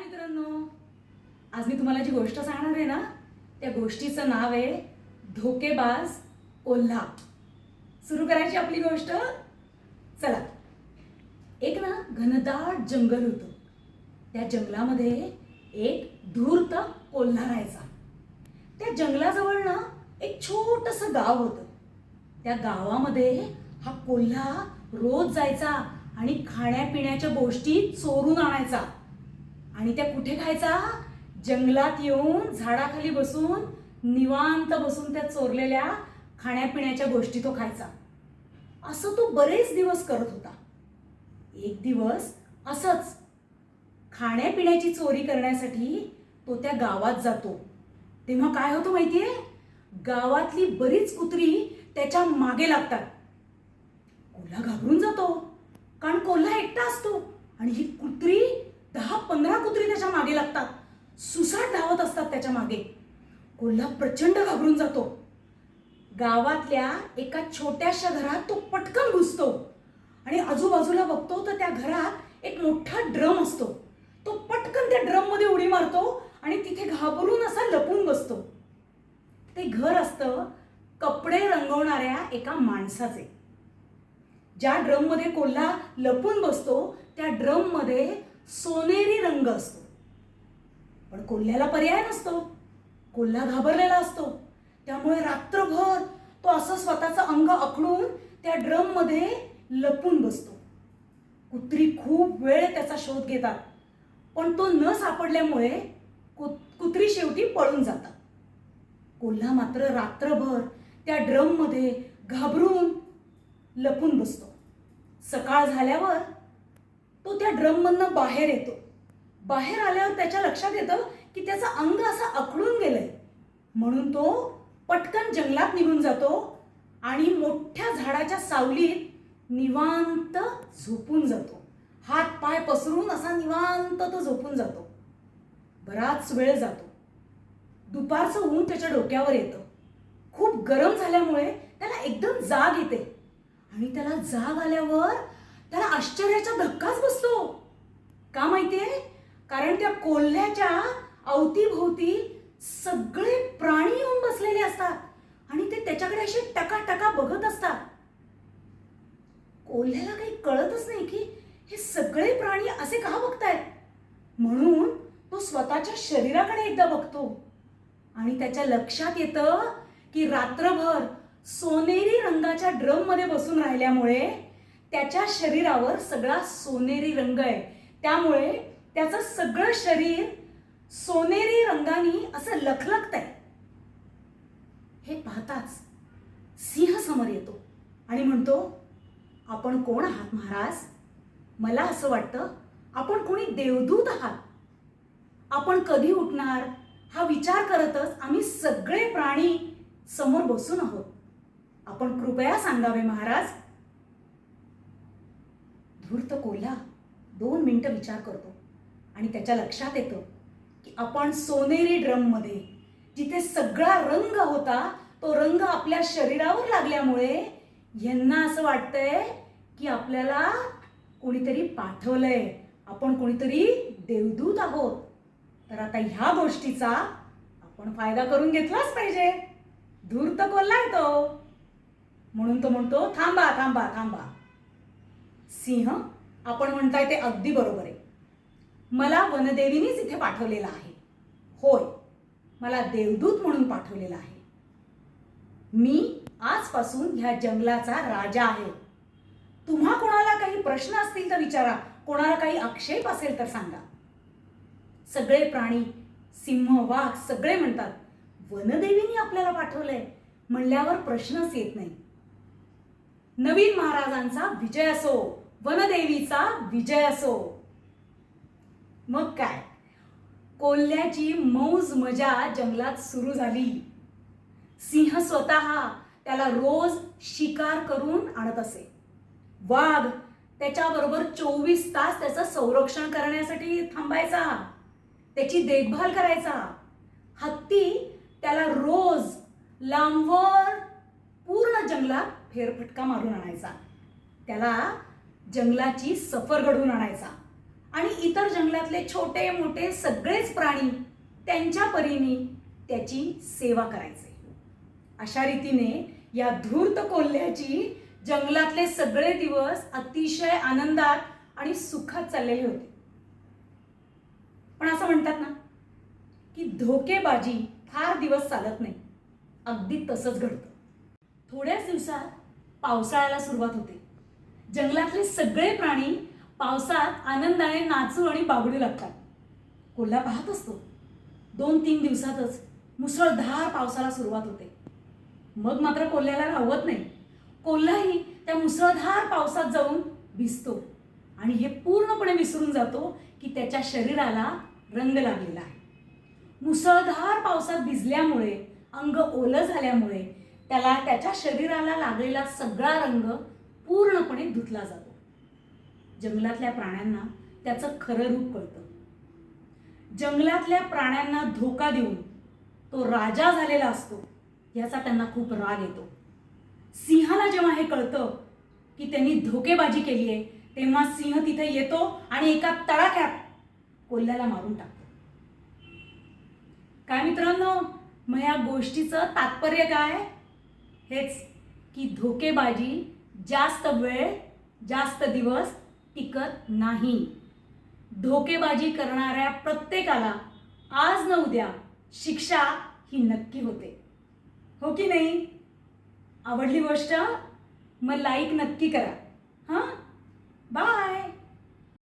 मित्रांनो आज मी तुम्हाला जी गोष्ट सांगणार आहे ना त्या गोष्टीचं नाव आहे धोकेबाज कोल्हा सुरू करायची आपली गोष्ट? चला. एक ना घनदाट जंगल होतं. त्या जंगलामध्ये एक धूर्त कोल्हा राहायचा. त्या जंगलाजवळ ना एक छोटस गाव होतं. त्या गावामध्ये हा कोल्हा रोज जायचा आणि खाण्यापिण्याच्या गोष्टी चोरून आणायचा. आणि त्या कुठे खायचा? जंगलात येऊन झाडाखाली बसून निवांत बसून त्या चोरलेल्या खाण्यापिण्याच्या गोष्टी तो खायचा. असं तो बरेच दिवस करत होता. एक दिवस असंच खाण्यापिण्याची चोरी करण्यासाठी तो त्या गावात जातो. तेव्हा काय होतं माहितीये? गावातली बरीच कुत्री त्याच्यामागे लागतात. कोल्हा घाबरून जातो. कारण कोल्हा एकटा असतो. आणि ही कुत्री दहा पंधरा कुत्री त्याच्यामागे लागतात. सुसाट धावत असतात त्याच्यामागे. कोल्हा प्रचंड घाबरून जातो. गावातल्या एका छोट्याशा घरात तो पटकन घुसतो. आणि आजूबाजूला बघतो तर त्या घरात एक मोठा ड्रम असतो. तो पटकन त्या ड्रममध्ये उडी मारतो आणि तिथे घाबरून असा लपून बसतो. ते घर असतं कपडे रंगवणाऱ्या एका माणसाचे. ज्या ड्रममध्ये कोल्हा लपून बसतो त्या ड्रममध्ये सोनेरी रंग असतो. पण कोल्ह्याला पर्याय नसतो. कोल्हा घाबरलेला असतो. त्यामुळे रात्रभर तो असं स्वतःचं अंग अकडून त्या ड्रममध्ये लपून बसतो. कुत्री खूप वेळ त्याचा शोध घेतात. पण तो न सापडल्यामुळे कु- कुत्री शेवटी पळून जातात. कोल्हा मात्र रात्रभर त्या ड्रममध्ये घाबरून लपून बसतो. सकाळ झाल्यावर तो त्या ड्रममधनं बाहेर येतो. बाहेर आल्यावर त्याच्या लक्षात येतं की त्याचं अंग असं अकडून गेलंय. म्हणून तो पटकन जंगलात निघून जातो आणि मोठ्या झाडाच्या सावलीत निवांत झोपून जातो. हात पाय पसरून असा निवांत तो झोपून जातो. बराच वेळ जातो. दुपारचं ऊन त्याच्या डोक्यावर येतं. खूप गरम झाल्यामुळे त्याला एकदम जाग येते. आणि त्याला जाग आल्यावर त्याला आश्चर्याचा धक्काच बसतो. का माहितीये? कारण त्या कोल्ह्याच्या अवतीभोवती सगळे प्राणी येऊन बसलेले असतात. आणि ते त्याच्याकडे असे टका टका बघत असतात. कोल्ह्याला काही कळतच नाही की हे सगळे प्राणी असे का बघतायत? म्हणून तो स्वतःच्या शरीराकडे एकदा बघतो. आणि त्याच्या लक्षात येतं की रात्रभर सोनेरी रंगाच्या ड्रममध्ये बसून राहिल्यामुळे त्याच्या शरीरावर सगळा सोनेरी रंग आहे. त्यामुळे त्याचं सगळं शरीर सोनेरी रंगाने असं लखलखत आहे. हे पाहताच सिंह समोर येतो आणि म्हणतो आपण कोण आहात महाराज? मला असं वाटतं आपण कोणी देवदूत आहात. आपण कधी उठणार? हा विचार करतच आम्ही सगळे प्राणी समोर बसून आहोत. आपण कृपया सांगावे महाराज धूर्त कोल्हा दोन मिनटं विचार करतो. आणि त्याच्या लक्षात येतं की आपण सोनेरी ड्रममध्ये जिथे सगळा रंग होता तो रंग आपल्या शरीरावर लागल्यामुळे यांना असं वाटतंय की आपल्याला कोणीतरी पाठवलंय. आपण कोणीतरी देवदूत आहोत. तर आता ह्या गोष्टीचा आपण फायदा करून घेतलाच पाहिजे. धूर्त कोल्हा तो म्हणून तो म्हणतो थांबा थांबा थांबा. सिंह आपण म्हणताय ते अगदी बरोबर आहे. मला वनदेवीनीच इथे पाठवलेलं आहे. होय मला देवदूत म्हणून पाठवलेलं आहे. मी आजपासून ह्या जंगलाचा राजा आहे. तुम्हा कोणाला काही प्रश्न असतील तर विचारा कोणाला काही आक्षेप असेल तर सांगा. सगळे प्राणी सिंह वाघ सगळे म्हणतात वनदेवीनी आपल्याला पाठवलंय. म्हणल्यावर प्रश्नच येत नाही. नवीन महाराजांचा विजय असो वनदेवीचा विजय असो. मग काय? कोल्ह्याची मौज मजा जंगलात सुरू झाली. सिंह स्वतः त्याला रोज शिकार करून आणत असे. वाघ त्याच्याबरोबर चोवीस तास त्याचं संरक्षण करण्यासाठी थांबायचा. त्याची देखभाल करायचा. हत्ती त्याला रोज लांबवर पूर्ण जंगलात फेरफटका मारून आणायचा. त्याला जंगलाची सफर घडवून आणायचा. आणि इतर जंगलातले छोटे मोठे सगळेच प्राणी त्यांच्या परीने त्याची सेवा करायचे. अशा रीतीने या धूर्त कोल्ह्याची जंगलातले सगळे दिवस अतिशय आनंदात आणि सुखात चाललेले होते. पण असं म्हणतात ना की धोकेबाजी फार दिवस चालत नाही. अगदी तसंच घडतं. थोड्याच दिवसात पावसाळ्याला सुरुवात होते. जंगलातले सगळे प्राणी पावसात आनंदाने नाचू आणि बाबडू लागतात. कोल्हा पाहत असतो. दोन तीन दिवसातच मुसळधार पावसाला सुरुवात होते. मग मात्र कोल्ह्याला राहवत नाही. कोल्हाही त्या मुसळधार पावसात जाऊन भिजतो आणि हे पूर्णपणे विसरून जातो की त्याच्या शरीराला रंग लागलेला आहे. मुसळधार पावसात भिजल्यामुळे अंग ओलं झाल्यामुळे त्याला त्याच्या शरीराला लागलेला सगळा रंग पूर्णपणे धुतला जातो. जंगलातल्या प्राण्यांना त्याचं खरं रूप कळतं. जंगलातल्या प्राण्यांना धोका देऊन तो राजा झालेला असतो याचा त्यांना खूप राग येतो. सिंहाला जेव्हा हे कळतं की त्यांनी धोकेबाजी केली आहे तेव्हा सिंह तिथे येतो आणि एका तडाख्यात कोल्ह्याला मारून टाकतो. काय मित्रांनो मग या गोष्टीचं तात्पर्य काय? हेच की धोकेबाजी जास्त वेळ जास्त दिवस टिकत नाही. धोकेबाजी करणाऱ्या प्रत्येकाला आज न उद्या शिक्षा ही नक्की होते. हो की नाही? आवडली गोष्ट? मग लाईक नक्की करा. हां? बाय